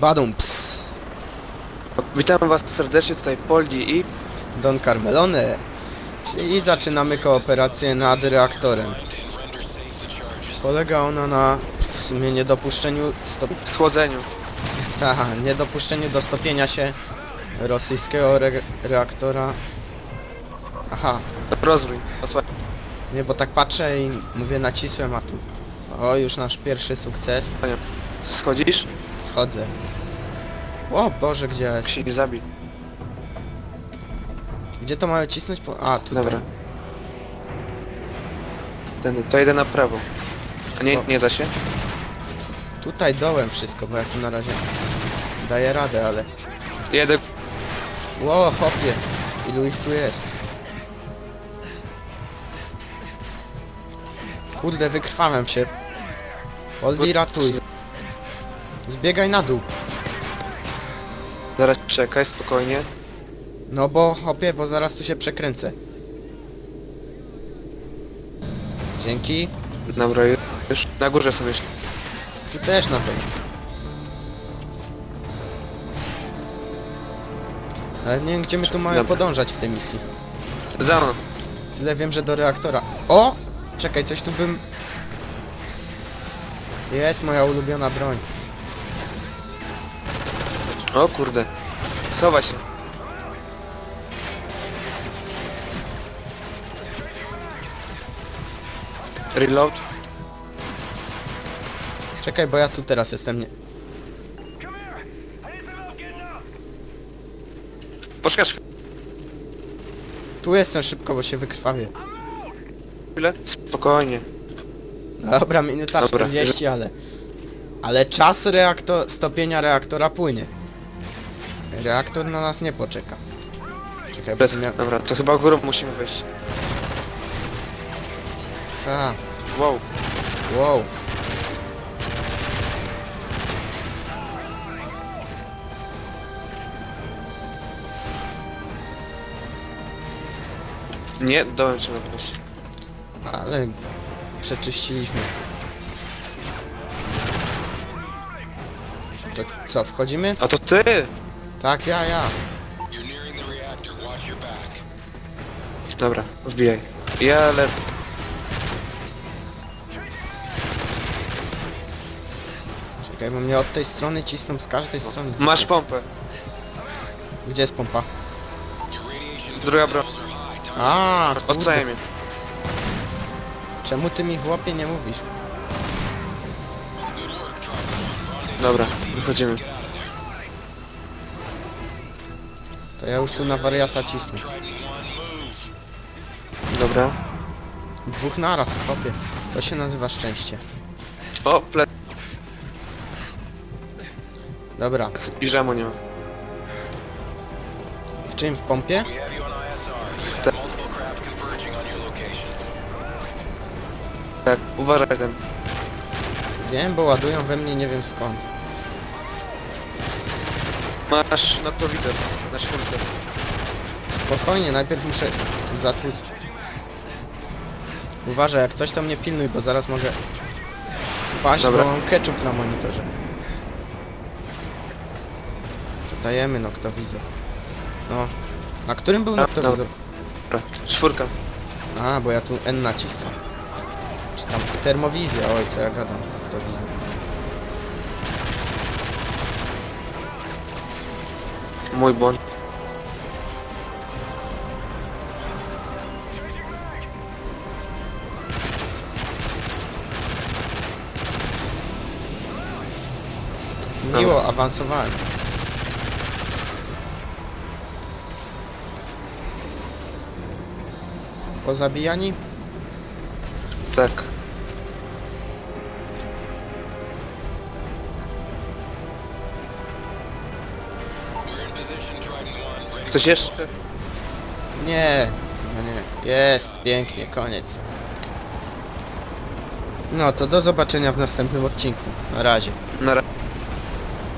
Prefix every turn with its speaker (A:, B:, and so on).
A: Badum ps.
B: Witam was serdecznie, tutaj Poldi i...
A: Don Carmelone. Czyli zaczynamy kooperację nad reaktorem. Polega ona na w sumie niedopuszczeniu stop...
B: Schłodzeniu.
A: Haha, niedopuszczeniu do stopienia się rosyjskiego re reaktora. Aha,
B: Rozwój. Osłaniam.
A: nie, bo tak patrzę i mówię nacisłem, a tu... O, już nasz pierwszy sukces.
B: Schodzisz?
A: Schodzę. O Boże, gdzie jest?
B: Się nie zabij.
A: Gdzie to mamy cisnąć? Po... A, tutaj.
B: Dobra. Ten, to jedę na prawo. A nie,
A: O.
B: nie da się?
A: Tutaj dołem wszystko, bo ja tu na razie daję radę, ale...
B: Jedę...
A: Ło, hopie! Ilu ich tu jest? Kurde, wykrwałem się. Oldi, ratuj. Zbiegaj na dół.
B: Zaraz czekaj, spokojnie.
A: No bo, hopie, bo zaraz tu się przekręcę. Dzięki.
B: Dobra, już. Na górze są jeszcze.
A: Tu też na pewno. Ale nie wiem, gdzie my tu mamy
B: Dobra.
A: podążać w tej misji.
B: Za mną.
A: Tyle wiem, że do reaktora. O! Czekaj, coś tu bym... Jest moja ulubiona broń.
B: O kurde. Sowa się. Reload.
A: Czekaj, bo ja tu teraz jestem. Nie...
B: Poczekaj
A: Tu jestem szybko, bo się wykrwawię.
B: chwilę. Spokojnie.
A: Dobra, minuta
B: Dobra,
A: 40, ale... Ale czas reaktor... stopienia reaktora płynie. Reaktor na nas nie poczeka. Czekaj,
B: Bez...
A: tu mia...
B: Dobra, to chyba górą musimy wejść.
A: A,
B: Wow.
A: wow.
B: Nie, dołem trzeba wejść.
A: Ale... Przeczyściliśmy. To co, wchodzimy?
B: A to ty!
A: Tak, ja, ja.
B: Dobra, wbijaj. Ja lew...
A: Czekaj, bo mnie od tej strony cisną z każdej strony.
B: Masz pompę.
A: Gdzie jest pompa?
B: Druga broń.
A: A, kurde.
B: Odstaję mnie.
A: Czemu ty mi chłopie nie mówisz?
B: Dobra, wychodzimy.
A: To ja już tu na wariata cisnę.
B: Dobra.
A: Dwóch naraz, chłopie. To się nazywa szczęście.
B: O, plec.
A: Dobra,
B: Piżamo nie ma.
A: w czym? W pompie?
B: Tak, uważaj ten.
A: Wiem, bo ładują we mnie nie wiem skąd.
B: Masz, no to widzę. Na czwórce.
A: Spokojnie, najpierw muszę zatłuc. Uważaj, jak coś to mnie pilnuj, bo zaraz może paść,
B: Dobra.
A: bo mam ketchup na monitorze. To dajemy noktowizor. No. Na którym był
B: A,
A: noktowizor?
B: Dobra. Czwórka.
A: A, bo ja tu N naciskam. Czy tam termowizja, oj co ja gadam, noktowizor.
B: Mój błąd.
A: Miło, awansowałem. Pozabijani?
B: Tak. Ktoś jeszcze?
A: Nie, no nie. Jest, pięknie, koniec. No to do zobaczenia w następnym odcinku. Na razie.